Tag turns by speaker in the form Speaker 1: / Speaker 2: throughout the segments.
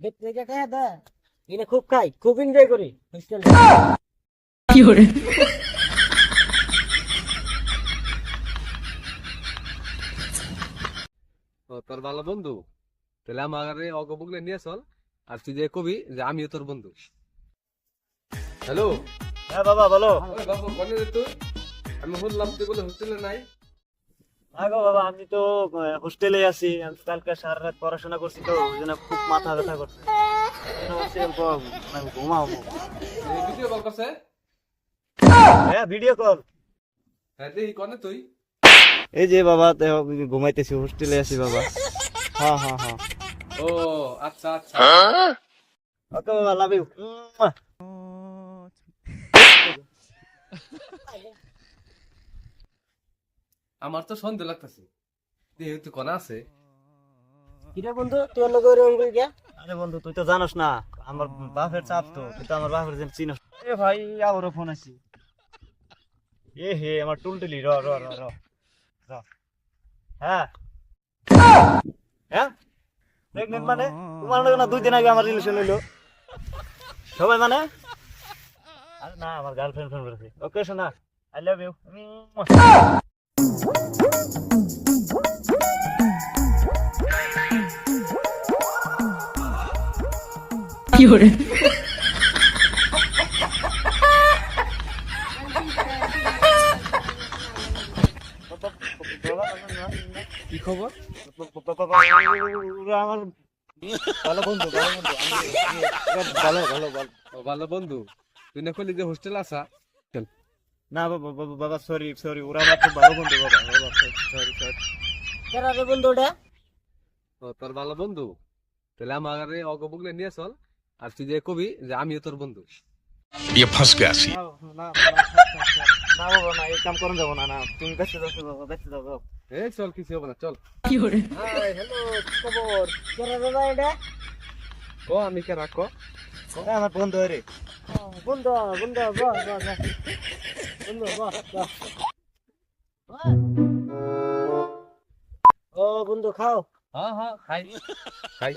Speaker 1: দেখতে টাকা দা এনে খুব খাই খুব এনজয় করি। হোস্টেলে
Speaker 2: ও তোর ভালো বন্ধু? তাহলে আমার অগবুগলে নিয়ে চল আর তুই যে কবি যে আমিও তোর বন্ধু। হ্যালো
Speaker 1: হ্যাঁ বাবা বলো।
Speaker 2: বাবু বলে তুই আমি বললাম তুই বলে হোস্টেলে নাই।
Speaker 1: আগো বাবা আমি তো হোস্টেলে আছি। আমি কালকে সারা রাত পড়াশোনা করছি তো ওই জন্য খুব মাথা ব্যথা করছে। ভাবছি অল্প মানে
Speaker 2: ভিডিও কল করছে?
Speaker 1: হ্যাঁ ভিডিও কল
Speaker 2: হ্যাঁ দেখি কনে তুই?
Speaker 1: এই যে বাবা ঘুমাইতেছি হোস্টেলে আছি বাবা। হ্যাঁ হ্যাঁ হ্যাঁ।
Speaker 2: ও আচ্ছা আচ্ছা।
Speaker 1: ওকে বাবা লাভ ইউ
Speaker 2: আমার তো সন্দেহ লাগতেছে। দেখি তুই আছে।
Speaker 1: কিরে বন্ধু তুই অন্য করে অঙ্গুল কে আরে বন্ধু তুই তো জানোস না আমার বাপের চাপ তো তুই তো আমার বাপের যেন চিনোস। এ ভাই আবারও ফোন আসি এ হে আমার টুলটুলি র র র র র। হ্যাঁ। হ্যাঁ? প্রেগনেন্ট মানে তোমার না দুই দিন আগে আমার রিলেশন হইল। সবাই মানে? আরে না আমার গার্লফ্রেন্ড ফোন করেছে। ওকে শোনা আই লাভ ইউ
Speaker 2: কি খবর?
Speaker 1: আমার ভালো বন্ধু ভালো বন্ধু আমি- ভালো ভালো ভালো।
Speaker 2: ও বন্ধু। তুই না যে হোস্টেল আসা চল।
Speaker 1: না বাবা বাবা বাবা সরি সরি ওরা আমার খুব ভালো বন্ধু বাবা বাবা সরি সরি কেরা রে বন্ধু ওটা
Speaker 2: ও তোর ভালো বন্ধু তাহলে আমার অগবুগলে নিয়ে চল আর তুই যে কবি যে আমিও তোর বন্ধু
Speaker 3: ये फंस गया सी
Speaker 1: না না না বাবা না এই কাম করুন যাবো না না তুমি ব্যস্ত যাচ্ছো বাবা ব্যস্ত যাও যাও
Speaker 2: এই চল কিছু হবে না চল
Speaker 1: হাই হ্যালো খবর কেরা রে ভাই এটা
Speaker 2: ও আমি কে রাখো
Speaker 1: এ, আমার বন্ধু রে বন্ধু বন্ধু বাহ বাহ বাহ। বন্ধু বাহ বাহ। ও বন্ধু খাও।
Speaker 2: হ্যাঁ হ্যাঁ খাই। খাই।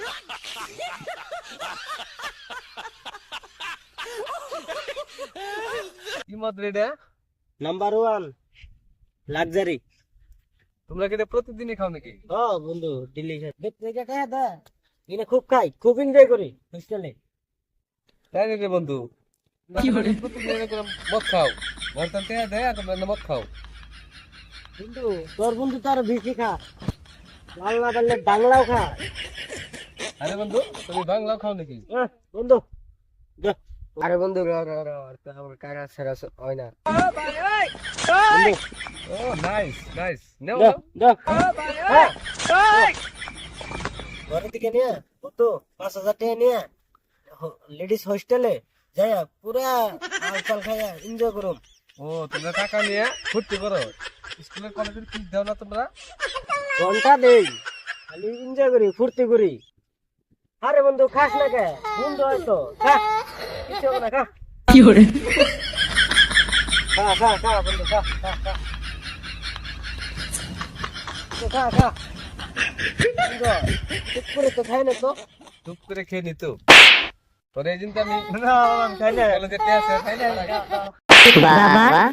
Speaker 2: কি মত রে এটা?
Speaker 1: নাম্বার ওয়ান লাক্সারি
Speaker 2: তোমরা কি এটা প্রতিদিনই খাও নাকি?
Speaker 1: ও বন্ধু দিল্লি দেখতে টাকা দা এনে খুব খাই খুব এনজয় করি হোস্টেলে
Speaker 2: তাই রে বন্ধু? এরকম মদ খাও। বর্তমান টেয়া দেয় আর তোমরা মদ খাও।
Speaker 1: বন্ধু তোর বন্ধু বেশি খা। লাল না পারলে বাংলাও খা।
Speaker 2: আরে বন্ধু তুমি বাংলাও খাও নাকি?
Speaker 1: বন্ধু। দে।
Speaker 2: আরে বন্ধু আমার কারা সেরা হয় না।
Speaker 1: বন্ধু।
Speaker 2: ও নাইস নাইস নেও
Speaker 1: দে,
Speaker 2: নাও।
Speaker 1: দে। ঘরের দিকে নিয়ে কত পাঁচ হাজার টাকা নিয়ে লেডিস হোস্টেলে যাইয়া পুরা আলকাল খাইয়া এনজয় করুম
Speaker 2: ও তোমরা টাকা নিয়ে ফুর্তি করো। স্কুলের কলেজের ফিস দাও না তোমরা?
Speaker 1: ঘণ্টা দেই খালি এনজয় করি ফুর্তি করি। আরে বন্ধু খাস না কে? বন্ধু হয়তো খা। কিছু হবে না খা। খা খা খা বন্ধু খা খা খা। তো খা খা। চুপ করে তো খাই না তো?
Speaker 2: চুপ করে খেয়ে নিত তোর এই দিনটা আমি
Speaker 1: না আমি খাই না
Speaker 2: কলেজে টেয়া আছে খাই না
Speaker 4: বাবা